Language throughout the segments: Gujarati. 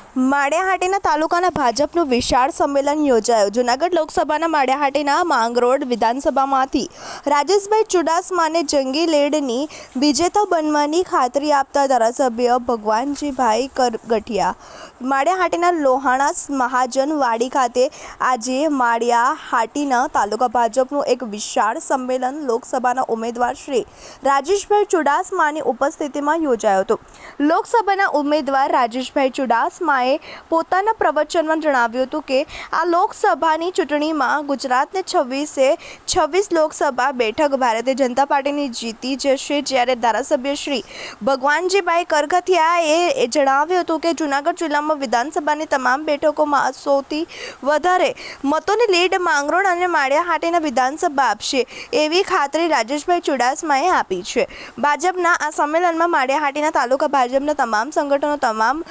માળિયાહાટીના તાલુકાના ભાજપનું વિશાળ સંમેલન યોજાયું. જૂનાગઢ લોકસભાના માળિયાહાટીના માંગરોળ વિધાનસભામાંથી રાજેશભાઈ ચુડાસમાને જંગી લેડની વિજેતા બનવાની ખાતરી આપતા ધારાસભ્ય ભગવાનજીભાઈ કરગઠિયા માળિયાહાટીના લોહાણા મહાજન વાડી ખાતે આજે માળિયાહાટીના તાલુકા ભાજપનું એક વિશાળ સંમેલન લોકસભાના ઉમેદવાર શ્રી રાજેશભાઈ ચુડાસમાની ઉપસ્થિતિમાં યોજાયો હતો. લોકસભાના ઉમેદવાર રાજેશભાઈ ચુડાસમાએ પોતાના પ્રવચનમાં જણાવ્યું હતું કે આ લોકસભાની ચૂંટણીમાં ગુજરાતને છવ્વીસે છવ્વીસ લોકસભા બેઠક ભારતીય જનતા પાર્ટીની જીતી જશે જ્યારે ધારાસભ્ય શ્રી ભગવાનજીભાઈ કરગથિયાએ જણાવ્યું હતું કે જૂનાગઢ જિલ્લામાં વિધાનસભાની તમામ બેઠકોમાં સૌથી વધારે મતોની લીડ માંગરોળ અને માળિયાહાટીના વિધાનસભા આપશે એવી ખાતરી રાજેશભાઈ ચુડાસમાએ આપી છે. ભાજપના આ સંમેલનમાં માળિયાહાટીના તાલુકા ભાજપના તમામ સંગઠનો, તમામ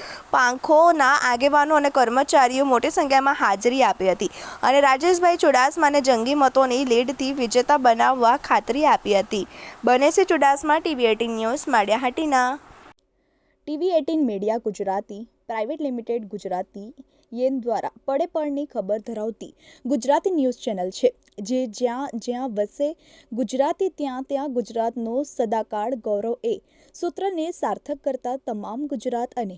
પાંખોના આગેવાનો અને કર્મચારીઓ મોટી સંખ્યામાં હાજરી આપી હતી અને રાજેશભાઈ ચુડાસમાને જંગી મતોની લીડથી વિજેતા બનાવવા ખાતરી આપી હતી. બને છે Chudasama, TV eighteen news, Maliyahatina. TV eighteen media Gujarati, private limited Gujarati, યેન દ્વારા પડે પડની ખબર ધરાવતી ગુજરાતી ન્યૂઝ ચેનલ છે, જે જ્યાં જ્યાં વસે ગુજરાતી, ત્યાં ત્યાં ગુજરાતનો સદાકાળ ગૌરવ એ સૂત્રને સાર્થક કરતા તમામ ગુજરાત અને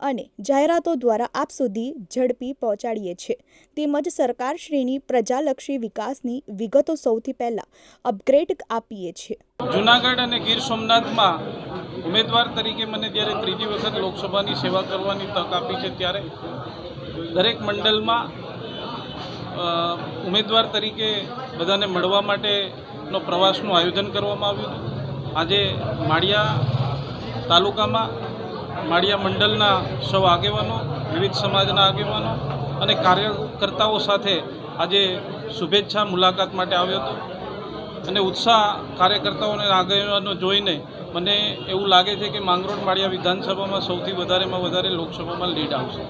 અને જાહેરાતો દ્વારા આપ સુધી ઝડપી પહોંચાડીએ છીએ. તેમજ સરકારશ્રીની પ્રજાલક્ષી વિકાસની વિગતો સૌથી પહેલાં અપગ્રેડ આપીએ છીએ. જુનાગઢ અને ગીર સોમનાથમાં ઉમેદવાર તરીકે મને જ્યારે ત્રીજી વખત લોકસભાની સેવા કરવાની તક આપી છે ત્યારે દરેક મંડળમાં ઉમેદવાર તરીકે બધાને મળવા માટેનો પ્રવાસનું આયોજન કરવામાં આવ્યું આજે માળિયા તાલુકામાં માળિયા મંડળના સૌ આગેવાનો, વિવિધ સમાજના આગેવાનો અને કાર્યકર્તાઓ સાથે આજે શુભેચ્છા મુલાકાત માટે આવ્યો હતો. અને ઉત્સાહ કાર્યકર્તાઓને આગેવાનો જોઈને મને એવું લાગે છે કે માંગરોળ માળિયા વિધાનસભામાં સૌથી વધારેમાં વધારે લોકસભામાં લીડ આવશે.